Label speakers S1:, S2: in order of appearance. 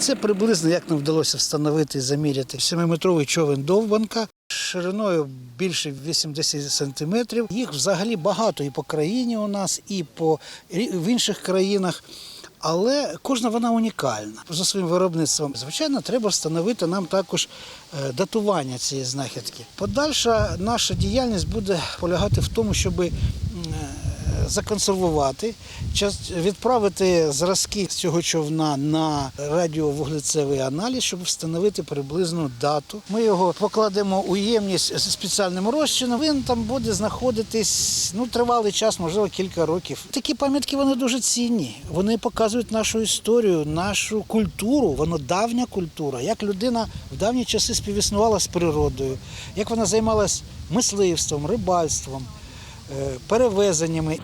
S1: Це приблизно, як нам вдалося встановити заміряти 7-метровий човен довбанка. Шириною більше 80 сантиметрів. Їх взагалі багато і по країні у нас, і по в інших країнах. Але кожна вона унікальна за своїм виробництвом. Звичайно, треба встановити нам також е, датування цієї знахідки. Подальша наша діяльність буде полягати в тому, щоб законсервувати, відправити зразки з цього човна на радіовуглецевий аналіз, щоб встановити приблизну дату. Ми його покладемо у ємність з спеціальним розчином. Він там буде знаходитись ну тривалий час, можливо, кілька років. Такі пам'ятки вони дуже цінні. Вони показують нашу історію, нашу культуру. Воно давня культура. Як людина в давні часи співіснувала з природою, як вона займалась мисливством, рибальством, перевезеннями.